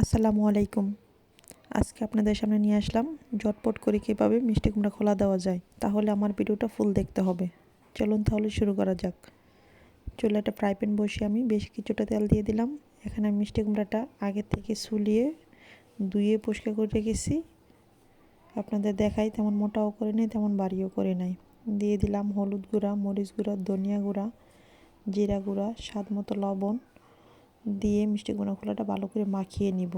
আসসালামু আলাইকুম। আজকে আপনাদের সামনে নিয়ে আসলাম ঝটপট করে কীভাবে মিষ্টি কুমড়া খোলা দেওয়া যায়, তাহলে আমার ভিডিওটা ফুল দেখতে হবে। চলুন তাহলে শুরু করা যাক। চুলে একটা ফ্রাই প্যান বসিয়ে আমি বেশ কিছুটা তেল দিয়ে দিলাম। এখানে আমি মিষ্টি কুমড়াটা আগে থেকে সুলিয়ে, ধুয়ে পরিষ্কার করে রেখেছি। আপনাদের দেখাই তেমন মোটাও করে নেই, তেমন বাড়িও করে নাই। দিয়ে দিলাম হলুদ গুঁড়া, মরিচ গুঁড়া, ধনিয়া গুঁড়া, জিরা গুঁড়া, স্বাদ মতো লবণ। দিয়ে মিষ্টি কুমড়া খোলাটা ভালো করে মাখিয়ে নিব।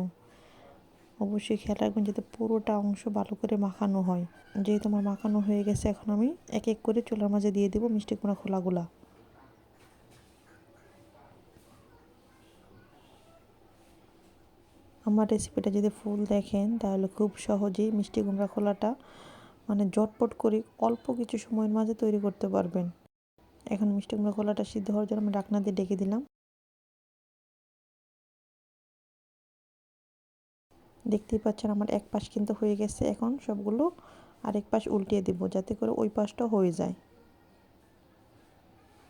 অবশ্যই খেয়াল রাখবেন যাতে পুরোটা অংশ ভালো করে মাখানো হয়। যেহেতু আমার মাখানো হয়ে গেছে, এখন আমি এক এক করে চুলার মাঝে দিয়ে দেবো মিষ্টি কুমড়া খোলাগুলা আমার রেসিপিটা যদি ফুল দেখেন, তাহলে খুব সহজেই মিষ্টি কুমড়া খোলাটা মানে জটপট করে অল্প কিছু সময়ের মাঝে তৈরি করতে পারবেন। এখন মিষ্টি কুমড়া খোলাটা সিদ্ধ হওয়ার জন্য আমি ডাকনা দিয়ে ডেকে দিলাম। দেখতেই পাচ্ছেন আমার এক পাশ কিন্তু হয়ে গেছে। এখন সবগুলো আরেক পাশ উল্টিয়ে দেবো যাতে করে ওই পাশটা হয়ে যায়।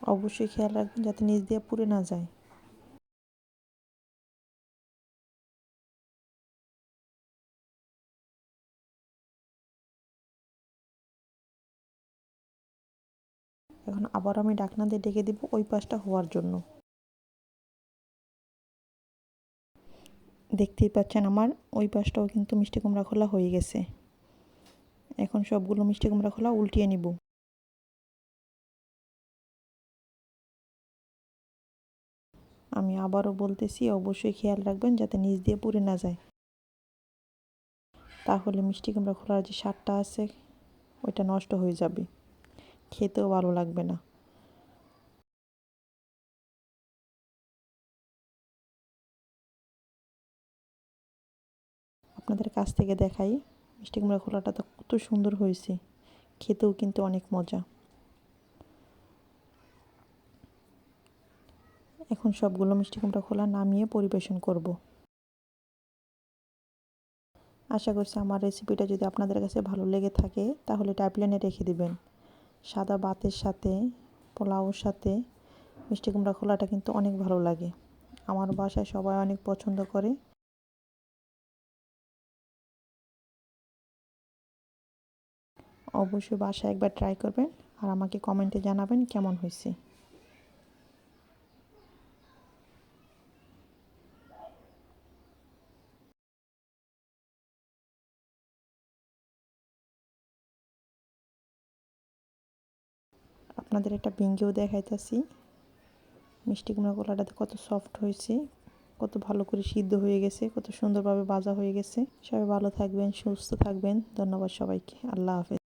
অবশ্যই খেয়াল রাখবেন যাতে নিচ দিয়ে পুড়ে না যায়। এখন আবার আমি ডাকনা দিয়ে ডেকে দিব ওই পাশটা হওয়ার জন্য। দেখতেই পাচ্ছেন আমার, ওই পাশটাও কিন্তু মিষ্টি কুমড়া খোলা হয়ে গেছে। এখন সবগুলো মিষ্টি কুমড়া খোলা উল্টিয়ে নিব। আমি আবারও বলতেছি, অবশ্যই খেয়াল রাখবেন যাতে নিচ দিয়ে পুড়ে না যায়। তাহলে মিষ্টি কুমড়া খোলার যে স্বাদটা আছে, ওইটা নষ্ট হয়ে যাবে। খেতেও ভালো লাগবে না। আপনাদের কাছ থেকে দেখাই। মিষ্টি কুমড়া খোলাটা তো কত সুন্দর হয়েছে। খেতেও কিন্তু অনেক মজা। এখন সবগুলো মিষ্টি কুমড়া খোলা নামিয়ে পরিবেশন করব। আশা করছি আমার রেসিপিটা যদি আপনাদের কাছে ভালো লেগে থাকে, তাহলে টাইপলাইনে রেখে দিবেন। সাদা ভাতের সাথে, পোলাওর সাথে মিষ্টি কুমড়া খোলাটা কিন্তু অনেক ভালো লাগে। আমার বাসায় সবাই অনেক পছন্দ করে। অবশ্যই বাসায় একবার ট্রাই করবেন আর আমাকে কমেন্টে জানাবেন কেমন হয়েছে। আপনাদের একটা ভেঙ্গেও দেখাইতেছি। মিষ্টি কুমড়া কলাটাতে কত সফট হয়েছে, কত ভালো করে সিদ্ধ হয়ে গেছে, কত সুন্দরভাবে ভাজা হয়ে গেছে। সবাই ভালো থাকবেন, সুস্থ থাকবেন। ধন্যবাদ সবাইকে। আল্লাহ হাফেজ।